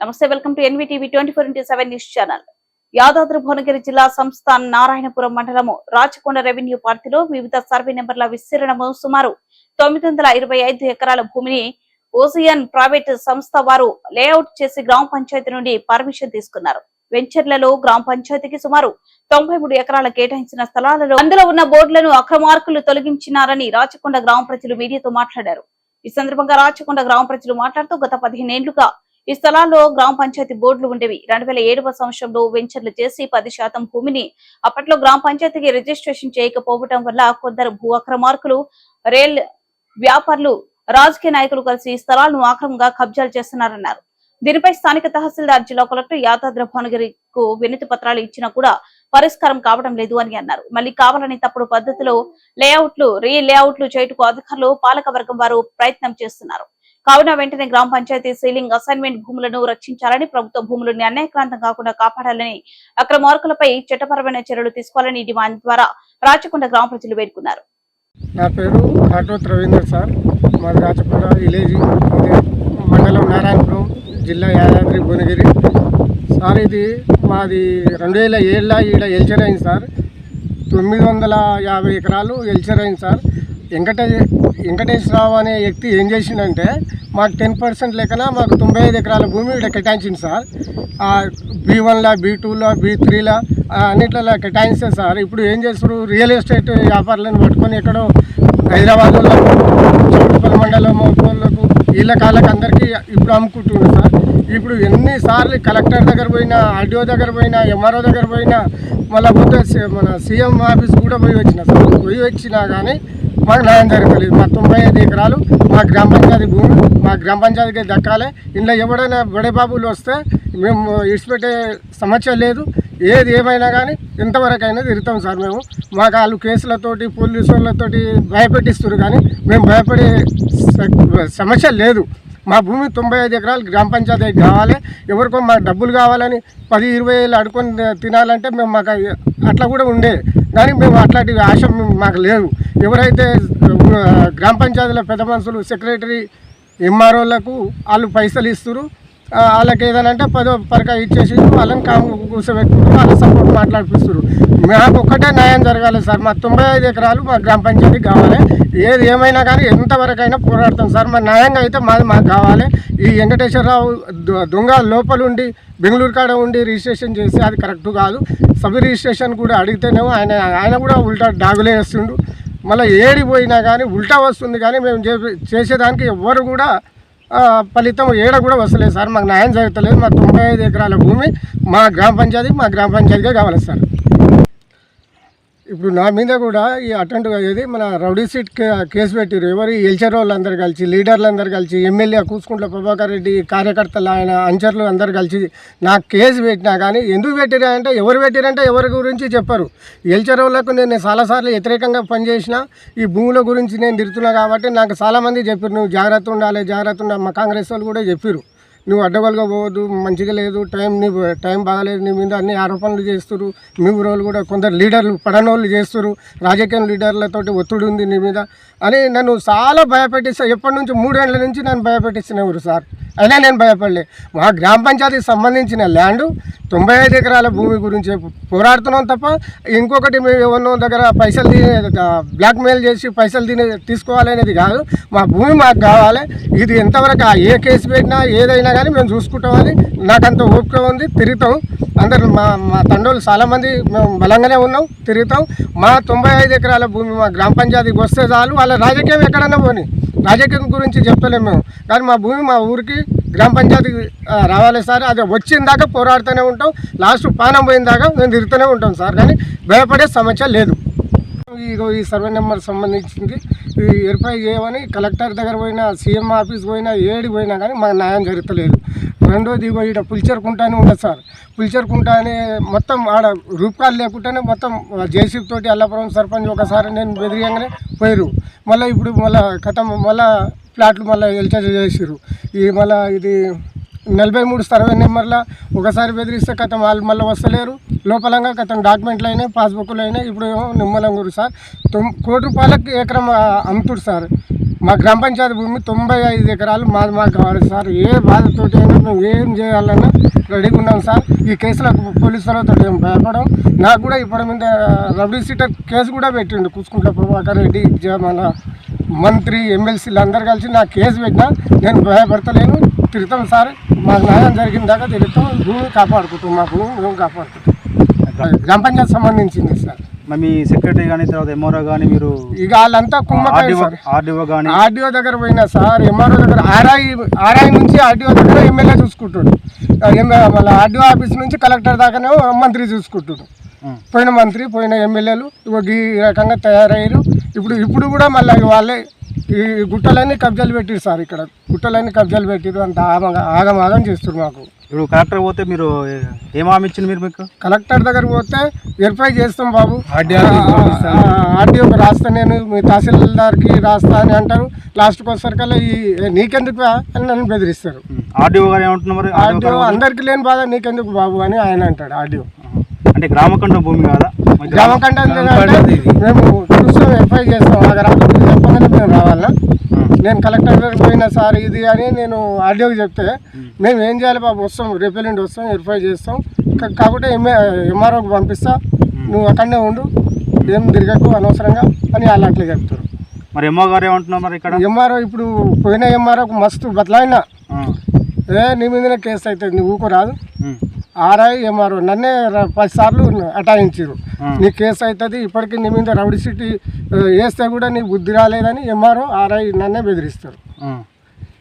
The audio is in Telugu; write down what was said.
నమస్తే welcome to NVTV twenty four into seven news channel. Yadadri Bhuvanagiri జిల్లా సంస్థాన్ నారాయణపురం మండలము రాచకొండ రెవెన్యూ పార్టీలో వివిధ సర్వే నెంబర్ల విస్తీర్ణము సుమారు తొమ్మిది వందల ఇరవై ఐదు ఎకరాల భూమిని ఓసియన్ ప్రైవేట్ సంస్థ వారు లేఅవుట్ చేసి గ్రామ పంచాయతీ నుండి పర్మిషన్ తీసుకున్నారు. వెంచర్లలో గ్రామ పంచాయతీకి సుమారు తొంభై మూడు ఎకరాల కేటాయించిన స్థలాలలో అందులో ఉన్న బోర్డులను అక్రమార్కులు తొలగించినారని రాచకొండ గ్రామ ప్రజలు మీడియాతో మాట్లాడారు. ఈ సందర్భంగా రాచకొండ గ్రామ ప్రజలు మాట్లాడుతూ గత పదిహేనేళ్ళుగా ఈ స్థలాల్లో గ్రామ పంచాయతీ బోర్డులు ఉండేవి. రెండు వేల ఏడవ సంవత్సరంలో వెంచర్లు చేసి పది శాతం భూమిని అప్పట్లో గ్రామ పంచాయతీకి రిజిస్ట్రేషన్ చేయకపోవటం వల్ల కొందరు భూ అక్రమార్కులు రైల్ వ్యాపారులు రాజకీయ నాయకులు కలిసి ఈ స్థలాలను ఆక్రమంగా కబ్జాలు చేస్తున్నారన్నారు. దీనిపై స్థానిక తహసీల్దార్ జిల్లా కలెక్టర్ యాదాద్రి భువనగిరికు వినతి పత్రాలు ఇచ్చినా కూడా పరిష్కారం కావడం లేదు అని అన్నారు. మళ్ళీ కావాలని తప్పుడు పద్ధతిలో లేఅవుట్లు రీ లేఅవుట్లు చేయటకు అధికారులు పాలక వర్గం వారు ప్రయత్నం చేస్తున్నారు. కావున వెంటనే గ్రామ పంచాయతీ సీలింగ్ అసైన్మెంట్ భూములను రక్షించాలని ప్రభుత్వ భూములను అన్యాయక్రాంతం కాకుండా కాపాడాలని అక్రమార్కులపై చట్టపరమైన చర్యలు తీసుకోవాలని డిమాండ్ ద్వారా రాచకొండ గ్రామ ప్రజలు వేడుకున్నారు. నా పేరు కాటోత్ రవీందర్ సార్. మాది రాచకొండ విలేజ్. మండలం నారాయణపురం జిల్లా యాదాద్రి భువనగిరి. సార్ ఇది మాది రెండు వేల ఏళ్ళ ఈడ ఎల్చర్ అయింది సార్. తొమ్మిది వందల యాభై ఎకరాలు ఎల్చర్ అయింది సార్. వెంకటే వెంకటేశ్వరరావు అనే వ్యక్తి ఏం చేసిండంటే మాకు టెన్ పర్సెంట్ లెక్కన మాకు తొంభై ఐదు ఎకరాల భూమి ఇక్కడ కేటాయించింది సార్. బీ వన్లా బీ టూలా బీ త్రీలా అన్నిట్లలో కేటాయిస్తే సార్. ఇప్పుడు ఏం చేస్తారు రియల్ ఎస్టేట్ వ్యాపారులను పట్టుకొని ఎక్కడో హైదరాబాద్లో చౌటుపల్లి మండలం కోళ్ళకు వీళ్ళ కాళ్ళకి అందరికీ ఇప్పుడు అమ్ముకుంటున్నారు సార్. ఇప్పుడు ఎన్నిసార్లు కలెక్టర్ దగ్గర పోయినా ఆర్డీఓ దగ్గర పోయినా ఎంఆర్ఓ దగ్గర పోయినా మళ్ళీ పోతే మన సీఎం ఆఫీస్ కూడా పోయి వచ్చిన సార్. పోయి వచ్చినా కానీ మాకు న్యాయం జరగలేదు మా తొంభై ఐదు ఎకరాలు మా గ్రామ పంచాయతీ భూమి మా గ్రామ పంచాయతీకి దక్కాలి. ఇంట్లో ఎవడైనా బడేబాబులు వస్తే మేము ఇడిచిపెట్టే సమస్య లేదు. ఏది ఏమైనా కానీ ఎంతవరకైనా తిరుగుతాం సార్ మేము. మాకు వాళ్ళు కేసులతోటి పోలీసు వాళ్ళతోటి భయపెట్టిస్తారు కానీ మేము భయపడే సమస్య లేదు. మా భూమి తొంభై ఐదు ఎకరాలు గ్రామ పంచాయతీకి కావాలి. ఎవరికో మాకు డబ్బులు కావాలని పది ఇరవై ఏళ్ళు అడుకొని తినాలంటే మేము మాకు అట్లా కూడా ఉండే. కానీ మేము అట్లాంటి ఆశ మాకు లేదు. ఎవరైతే గ్రామ పంచాయతీల పెద్ద మనుషులు సెక్రటరీ ఎంఆర్ఓలకు వాళ్ళు పైసలు ఇస్తారు వాళ్ళకి ఏదైనా అంటే పదో పరక ఇచ్చేసి వాళ్ళని కాము కూర్చోబెట్టుకుంటూ వాళ్ళ సపోర్ట్ మాట్లాడిపిస్తారు మాకు ఒక్కటే న్యాయం జరగాలి సార్. మా తొంభై ఐదు ఎకరాలు మా గ్రామ పంచాయతీకి కావాలి. ఏది ఏమైనా కానీ ఎంతవరకైనా పోరాడతాం సార్. మా న్యాయంగా అయితే మాది మాకు కావాలి. ఈ వెంకటేశ్వరరావు దొ- దొంగ లోపల ఉండి బెంగళూరు కాడ ఉండి రిజిస్ట్రేషన్ చేసి అది కరెక్ట్ కాదు. సబ్ రిజిస్ట్రేషన్ కూడా అడిగితేనేమో ఆయన ఆయన కూడా ఉల్టా డాగులే వేస్తుండు. మళ్ళీ ఏడిపోయినా కానీ ఉల్టా వస్తుంది కానీ మేము చే- చేసేదానికి ఎవ్వరు కూడా ఫలితం ఏడ కూడా వస్తలేదు సార్. మాకు న్యాయం జరుగుతలేదు. మా తొంభై ఐదు ఎకరాల భూమి మా గ్రామ పంచాయతీ మా గ్రామ పంచాయతీగా కావాలి సార్. ఇప్పుడు నా మీద కూడా ఈ అటెండ్ అయ్యేది మన రౌడీ సీట్ కే- కేసు పెట్టారు ఎవరు ఎల్చర్ వాళ్ళు అందరు కలిసి లీడర్లందరూ కలిసి ఎమ్మెల్యే కూసుకుంట్ల ప్రభాకర్ రెడ్డి కార్యకర్తలు ఆయన అంచర్లు అందరు కలిసి నాకు కేసు పెట్టినా కానీ ఎందుకు పెట్టిరంటే ఎవరు పెట్టిరంటే ఎవరి గురించి చెప్పరు. ఎల్చర్ వాళ్ళకు నేను చాలాసార్లు వ్యతిరేకంగా పనిచేసిన ఈ భూముల గురించి నేను తిరుగుతున్నా కాబట్టి నాకు చాలామంది చెప్పారు నువ్వు జాగ్రత్త ఉండాలి జాగ్రత్త ఉండాలి. మా కాంగ్రెస్ వాళ్ళు కూడా చెప్పారు నువ్వు అడ్డగోలుగా పోవద్దు మంచిగా లేదు టైం నీ టైం బాగాలేదు నీ మీద అన్ని ఆరోపణలు చేస్తారు మీ ఊరోళ్ళు కూడా కొందరు లీడర్లు పడనోళ్ళు చేస్తారు రాజకీయ లీడర్లతోటి ఒత్తిడి ఉంది నీ మీద. అని నన్ను చాలా భయపెట్టిస్తా ఎప్పటి నుంచి మూడేళ్ళ నుంచి నన్ను భయపెట్టిస్తున్నారు సార్. అయినా నేను భయపడలే. మా గ్రామ పంచాయతీకి సంబంధించిన ల్యాండ్ తొంభై ఐదు ఎకరాల భూమి గురించి పోరాడుతున్నాం తప్ప ఇంకొకటి మేము ఎవరినో దగ్గర పైసలు తినే బ్లాక్మెయిల్ చేసి పైసలు తిని తీసుకోవాలనేది కాదు. మా భూమి మాకు కావాలి. ఇది ఎంతవరకు ఆ ఏ కేసు పెట్టినా ఏదైనా కానీ మేము చూసుకుంటామని నాకంత ఓపిక ఉంది. తిరుగుతాం. అందరు మా మా తండ్రులు చాలామంది మేము బలంగానే ఉన్నాం. తిరుగుతాం. మా తొంభై ఐదు ఎకరాల భూమి మా గ్రామ పంచాయతీకి వస్తే చాలు. వాళ్ళ రాజకీయం ఎక్కడన్నా పోని. రాజకీయం గురించి చెప్తలేము మేము. కానీ మా భూమి మా ఊరికి గ్రామ పంచాయతీకి రావాలి సార్. అది వచ్చిన దాకా పోరాడుతూనే ఉంటాం. లాస్ట్ పానం పోయిన దాకా మేము తిరుగుతూనే ఉంటాం సార్. కానీ భయపడే సమస్య లేదు. ఈ సర్వే నెంబర్ సంబంధించింది. ఈ వెరిఫై చేయమని కలెక్టర్ దగ్గర పోయినా సీఎం ఆఫీస్ పోయినా ఏడి పోయినా కానీ మాకు న్యాయం జరుగుతలేదు. రెండోది ఇగో ఇక్కడ పులిచెరుకుంటానే ఉండదు సార్. పులిచేరుకుంటానే మొత్తం ఆడ రూపకాలు లేకుండానే మొత్తం జేసీబీ తోటి అల్లాపురం సర్పంచ్ ఒకసారి నేను బెదిరియంగానే పోయారు మళ్ళీ ఇప్పుడు మళ్ళీ గతం మళ్ళీ ఫ్లాట్లు మళ్ళీ ఎల్చర్ చేసారు ఈ మళ్ళీ ఇది నలభై మూడు సర్వే నెంబర్ల ఒకసారి బెదిరిస్తే కథం వాళ్ళు మళ్ళీ వస్తలేరు. లోపలంగా కథం డాక్యుమెంట్లు అయినాయి పాస్బుక్లు అయినాయి. ఇప్పుడు ఏమో నిమ్మలం గురు సార్. తొమ్ కోటి రూపాయలకు ఎకరం అమ్ముతుడు సార్. మా గ్రామ పంచాయతీ భూమి తొంభై ఐదు ఎకరాలు. మాది మాకు కావాలి సార్. ఏ బాధతోటి అయినా మేము ఏం చేయాలన్నా రెడీగా ఉన్నాం సార్. ఈ కేసులకు పోలీసు వాళ్ళతో ఏం భయపడం. నాకు కూడా ఇప్పుడు మీద రబడీ సీటర్ కేసు కూడా పెట్టిండు కూసుకుంట్ల ప్రభాకర్ రెడ్డి మన మంత్రి ఎమ్మెల్సీలు అందరు కలిసి నాకు కేసు పెట్టినా నేను భయపడతలేను. తిరుగుతాం సార్. మాకు న్యాయం జరిగిన దాకా తిరుగుతాం భూమి కాపాడుకుంటాం. మా భూమి మేము కాపాడుకుంటాం. గ్రామ పంచాయతీ సంబంధించింది సార్. మీ సెక్రటరీ కానీ తర్వాత ఎంఆర్ఓ కానీ మీరు ఇక వాళ్ళంతా ఆర్డీఓ కానీ ఆర్డీఓ దగ్గర పోయినా సార్ ఎంఆర్ఓ దగ్గర ఆర్ఐ ఆర్ఐ నుంచి ఆర్డీఓ దగ్గర ఎమ్మెల్యే చూసుకుంటాడు. మళ్ళీ ఆర్డీఓ ఆఫీస్ నుంచి కలెక్టర్ దాకానే మంత్రి చూసుకుంటాడు. పోయిన మంత్రి పోయిన ఎమ్మెల్యేలు ఇగో ఈ రకంగా తయారయ్యారు. ఇప్పుడు ఇప్పుడు కూడా మళ్ళీ వాళ్ళే ఈ గుట్టలన్నీ కబ్జాలు పెట్టారు సార్ ఇక్కడ. గుట్టలన్నీ కబ్జాలు పెట్టారు అంత ఆగం ఆగం ఆగం చేస్తారు మాకు. ఇప్పుడు కలెక్టర్ పోతే మీరు ఏం హామీ ఇచ్చింది మీరు మీకు? కలెక్టర్ దగ్గర పోతే వెరిఫై చేస్తాం బాబు. ఆర్డీఓకి రాస్తా నేను మీ తహసీల్దార్కి రాస్తా అని అంటారు. లాస్ట్కి వచ్చేసరికల్లా ఈ నీకెందుకు అని నన్ను బెదిరిస్తారు. ఆర్డీఓ గారు ఏమంటున్నారు ఆర్డీఓ ఆర్డీఓ అందరికి లేని బాధ నీకెందుకు బాబు అని ఆయన అంటాడు ఆర్డీఓ. అంటే గ్రామకండ భూమి కాదా? మరి గ్రామ- గ్రామకండ అంటే మేము చూస్తాం వెరిఫై చేస్తాం. అక్కడ చెప్పగానే మేము రావాలా? నేను కలెక్టర్ దగ్గరికి పోయినా సార్ ఇది అని నేను ఆర్డీఓకి చెప్తే మేము ఏం చేయాలి బాబు వస్తాం రేపు ఎల్లుండి వస్తాం వెరిఫై చేస్తాం కా- కాకపోతే ఎంఏ ఎంఆర్ఓకి పంపిస్తా నువ్వు అక్కడనే ఉండు ఏం తిరగకు అనవసరంగా అని వాళ్ళు అట్లా చెప్తారు మరి ఎంఓ గారు ఏమంటున్నారు మరి ఇక్కడ ఎంఆర్ఓ ఇప్పుడు పోయిన ఎంఆర్ఓకి మస్తు బదలాయినా ఆ. ఏ నీ మీదనే కేసు అవుతుంది నువ్వు ఊకు రాదు. ఆర్ఐ ఎంఆర్ఓ నన్నే పది సార్లు అటాయించారు. నీ కేసు అవుతుంది ఇప్పటికీ నీ మీద రౌడీ సిటీ వేస్తే కూడా నీ బుద్ధి రాలేదని ఎంఆర్ఓ ఆర్ఐ నన్నే బెదిరిస్తారు.